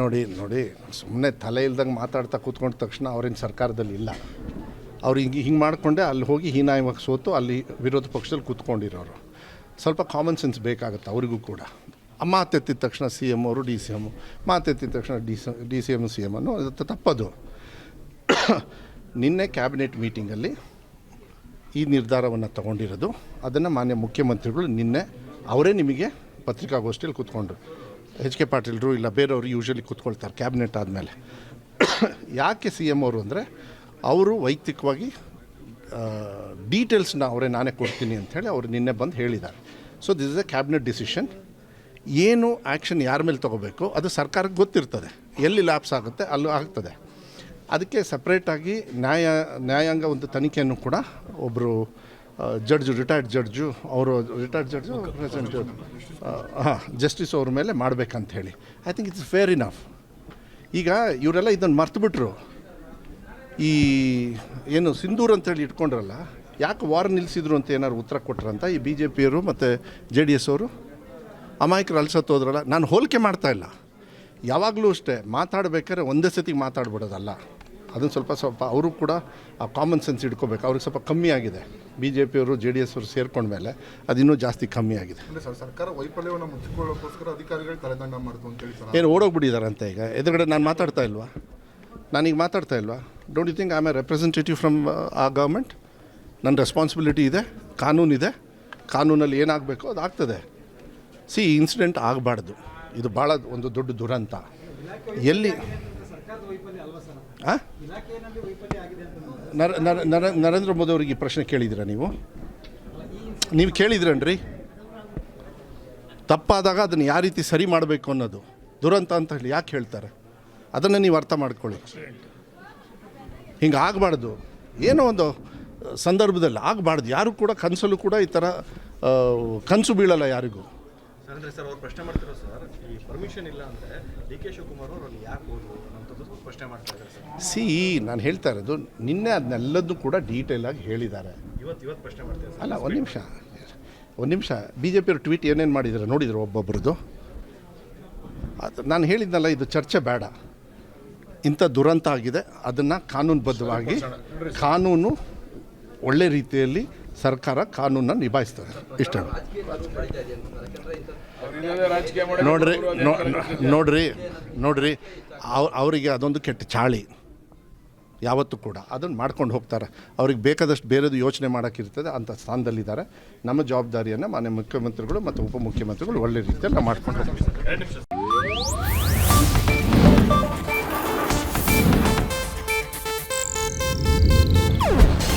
ನೋಡಿ ನೋಡಿ ಸುಮ್ಮನೆ ತಲೆ ಇಲ್ದಂಗೆ ಮಾತಾಡ್ತಾ ಕೂತ್ಕೊಂಡ ತಕ್ಷಣ ಅವ್ರೇನು ಸರ್ಕಾರದಲ್ಲಿ ಇಲ್ಲ. ಅವ್ರು ಹಿಂಗೆ ಹಿಂಗೆ ಮಾಡಿಕೊಂಡೆ ಅಲ್ಲಿ ಹೋಗಿ ಹೀನಾಯವಾಗಿ ಸೋತು ಅಲ್ಲಿ ವಿರೋಧ ಪಕ್ಷದಲ್ಲಿ ಕೂತ್ಕೊಂಡಿರೋರು. ಸ್ವಲ್ಪ ಕಾಮನ್ ಸೆನ್ಸ್ ಬೇಕಾಗುತ್ತೆ ಅವರಿಗೂ ಕೂಡ. ಮಾತೆತ್ತಿದ ತಕ್ಷಣ ಸಿ ಎಂ ಅವರು ಡಿ ಸಿ ಎಮ್ಮು ಮಾತೆತ್ತಿದ ತಕ್ಷಣ D C D C M C M ಅನ್ನು ತಪ್ಪದು. ನಿನ್ನೆ ಕ್ಯಾಬಿನೆಟ್ ಮೀಟಿಂಗಲ್ಲಿ ಈ ನಿರ್ಧಾರವನ್ನು ತಗೊಂಡಿರೋದು. ಅದನ್ನು ಮಾನ್ಯ ಮುಖ್ಯಮಂತ್ರಿಗಳು ನಿನ್ನೆ ಅವರೇ ನಿಮಗೆ ಪತ್ರಿಕಾಗೋಷ್ಠಿಯಲ್ಲಿ ಕೂತ್ಕೊಂಡ್ರು. ಎಚ್ ಕೆ ಪಾಟೀಲ್ರು ಇಲ್ಲ, ಬೇರೆಯವರು ಯೂಶ್ವಲಿ ಕೂತ್ಕೊಳ್ತಾರೆ ಕ್ಯಾಬಿನೆಟ್ ಆದಮೇಲೆ. ಯಾಕೆ ಸಿ ಎಂ ಅವರು ಅಂದರೆ, ಅವರು ವೈಯಕ್ತಿಕವಾಗಿ ಡೀಟೇಲ್ಸ್ನ ಅವರೇ ನಾನೇ ಕೊಡ್ತೀನಿ ಅಂಥೇಳಿ ಅವರು ನಿನ್ನೆ ಬಂದು ಹೇಳಿದ್ದಾರೆ. So this is a cabinet decision ಏನು ಆ್ಯಕ್ಷನ್ ಯಾರ ಮೇಲೆ ತೊಗೋಬೇಕು, ಅದು ಸರ್ಕಾರಕ್ಕೆ ಗೊತ್ತಿರ್ತದೆ. ಎಲ್ಲಿ ಲ್ಯಾಪ್ಸ್ ಆಗುತ್ತೆ, ಅಲ್ಲೂ ಆಗ್ತದೆ. ಅದಕ್ಕೆ ಸಪ್ರೇಟಾಗಿ ನ್ಯಾಯ, ನ್ಯಾಯಾಂಗ ಒಂದು ತನಿಖೆಯನ್ನು ಕೂಡ ಒಬ್ಬರು ಜಡ್ಜು ರಿಟೈರ್ಡ್ ಜಡ್ಜು ಅವರು ರಿಟೈರ್ಡ್ ಜಡ್ಜು ಪ್ರೆಸೆಂಟ್ ಹಾಂ ಜಸ್ಟಿಸ್ ಅವ್ರ ಮೇಲೆ ಮಾಡಬೇಕಂತ ಹೇಳಿ. I think it's fair enough ಈಗ ಇವರೆಲ್ಲ ಇದನ್ನು ಮರ್ತುಬಿಟ್ರು. ಈ ಏನು ಸಿಂಧೂರ್ ಅಂತೇಳಿ ಇಟ್ಕೊಂಡ್ರಲ್ಲ ಯಾಕೆ ವಾರ್ ನಿಲ್ಲಿಸಿದ್ರು ಅಂತ ಏನಾದ್ರು ಉತ್ತರ ಕೊಟ್ರಂತ ಈ ಬಿ ಜೆ ಪಿಯವರು ಮತ್ತು ಜೆ ಡಿ ಎಸ್ ಅವರು? ಅಮಾಯಕರು ಅಲ್ಸತ್ತೋದ್ರಲ್ಲ ನಾನು ಹೋಲಿಕೆ ಮಾಡ್ತಾ ಇಲ್ಲ. ಯಾವಾಗಲೂ ಅಷ್ಟೇ ಮಾತಾಡ್ಬೇಕಾದ್ರೆ ಒಂದೇ ಸತಿ ಮಾತಾಡ್ಬಿಡೋದಲ್ಲ. ಅದನ್ನು ಸ್ವಲ್ಪ ಸ್ವಲ್ಪ ಅವರು ಕೂಡ ಆ ಕಾಮನ್ ಸೆನ್ಸ್ ಇಟ್ಕೋಬೇಕು. ಅವ್ರಿಗೆ ಸ್ವಲ್ಪ ಕಮ್ಮಿ ಆಗಿದೆ. ಬಿ ಜೆ ಪಿಯವರು ಜೆ ಡಿ ಎಸ್ ಅವರು ಸೇರ್ಕೊಂಡ್ಮೇಲೆ ಅದು ಇನ್ನೂ ಜಾಸ್ತಿ ಕಮ್ಮಿ ಆಗಿದೆ. ಸರ್ ಸರ್ಕಾರ ವೈಫಲ್ಯವನ್ನು ಮುಚ್ಚಿಕೊಳ್ಳೋಕ್ಕೋಸ್ಕರ ಅಧಿಕಾರಿಗಳು ತಲೆದಂಡ ಮಾಡ್ತು ಅಂತ ಏನು ಓಡೋಗ್ಬಿಟ್ಟಿದಾರಂತೆ ಈಗ. ಎದುರುಗಡೆ ನಾನು ಮಾತಾಡ್ತಾ ಇಲ್ವಾ? ನಾನೀಗ ಮಾತಾಡ್ತಾ ಇಲ್ವಾ? Don't you think I am a representative from a government ನನ್ನ ರೆಸ್ಪಾನ್ಸಿಬಿಲಿಟಿ ಇದೆ ಕಾನೂನಿದೆ ಕಾನೂನಲ್ಲಿ ಏನಾಗಬೇಕು ಅದು ಆಗ್ತದೆ. ಸಿ ಇನ್ಸಿಡೆಂಟ್ ಆಗಬಾರ್ದು. ಇದು ಭಾಳ ಒಂದು ದೊಡ್ಡ ದುರಂತ. ಎಲ್ಲಿ ನರೇಂದ್ರ ಮೋದಿ ಅವರಿಗೆ ಈ ಪ್ರಶ್ನೆ ಕೇಳಿದ್ದೀರಾ ನೀವು? ನೀವು ಕೇಳಿದ್ರನ್ರಿ? ತಪ್ಪಾದಾಗ ಅದನ್ನು ಯಾವ ರೀತಿ ಸರಿ ಮಾಡಬೇಕು ಅನ್ನೋದು. ದುರಂತ ಅಂತ ಹೇಳಿ ಯಾಕೆ ಹೇಳ್ತಾರೆ? ಅದನ್ನು ನೀವು ಅರ್ಥ ಮಾಡ್ಕೊಳ್ಳಿ. ಹಿಂಗೆ ಆಗಬಾರ್ದು. ಏನೋ ಒಂದು ಸಂದರ್ಭದಲ್ಲಿ ಆಗಬಾರ್ದು. ಯಾರು ಕೂಡ ಕನಸಲ್ಲೂ ಕೂಡ ಈ ಥರ ಕನಸು ಬೀಳಲ್ಲ ಯಾರಿಗೂ. ಸರ್ ಅಂದ್ರೆ ಸರ್ ಅವ್ರು ಪ್ರಶ್ನೆ ಮಾಡ್ತಿರೋ ಸರ್ ಈ ಪರ್ಮಿಷನ್ ಇಲ್ಲ ಅಂದ್ರೆ ಡಿ ಕೆ ಶಿವಕುಮಾರ್ ಅವರು ಅಲ್ಲಿ ಯಾಕೆ ಹೋದ್ರು ಅನ್ನೋಂಥದ್ದು ಪ್ರಶ್ನೆ ಮಾಡ್ತಾ ಇದ್ದಾರೆ ಸರ್. ಸಿ ನಾನು ಹೇಳ್ತಾ ಇರೋದು ನಿನ್ನೆ ಅದನ್ನೆಲ್ಲದನ್ನು ಕೂಡ ಡೀಟೇಲ್ ಆಗಿ ಹೇಳಿದ್ದಾರೆ. ಇವತ್ತು ಇವತ್ತು ಪ್ರಶ್ನೆ ಮಾಡ್ತಿದ್ದಾರೆ ಅಲ್ಲ ಒಂದು ನಿಮಿಷ. ಒಂದು ನಿಮಿಷ. ಬಿ ಜೆ ಪಿಯವ್ರು ಟ್ವೀಟ್ ಏನೇನು ಮಾಡಿದ್ದಾರೆ ನೋಡಿದ್ರು ಒಬ್ಬೊಬ್ರದ್ದು? ಅದು ನಾನು ಹೇಳಿದ್ನಲ್ಲ ಇದು ಚರ್ಚೆ ಬೇಡ. ಇಂಥ ದುರಂತ ಆಗಿದೆ ಅದನ್ನು ಕಾನೂನುಬದ್ಧವಾಗಿ ಕಾನೂನು ಒಳ್ಳೆ ರೀತಿಯಲ್ಲಿ ಸರ್ಕಾರ ಕಾನೂನನ್ನು ನಿಭಾಯಿಸ್ತದೆ. ಇಷ್ಟ. ನೋಡ್ರಿ ನೋಡ್ರಿ ನೋಡ್ರಿ, ಅವ್, ಅವರಿಗೆ ಅದೊಂದು ಕೆಟ್ಟ ಚಾಳಿ. ಯಾವತ್ತೂ ಕೂಡ ಅದನ್ನು ಮಾಡ್ಕೊಂಡು ಹೋಗ್ತಾರೆ. ಅವ್ರಿಗೆ ಬೇಕಾದಷ್ಟು ಬೇರೆದು ಯೋಚನೆ ಮಾಡೋಕ್ಕಿರ್ತದೆ ಅಂಥ ಸ್ಥಾನದಲ್ಲಿದ್ದಾರೆ. ನಮ್ಮ ಜವಾಬ್ದಾರಿಯನ್ನು ಮಾನ್ಯ ಮುಖ್ಯಮಂತ್ರಿಗಳು ಮತ್ತು ಉಪಮುಖ್ಯಮಂತ್ರಿಗಳು ಒಳ್ಳೆ ರೀತಿಯಲ್ಲಿ ಮಾಡ್ಕೊಂಡು ಹೋಗ್ತೀವಿ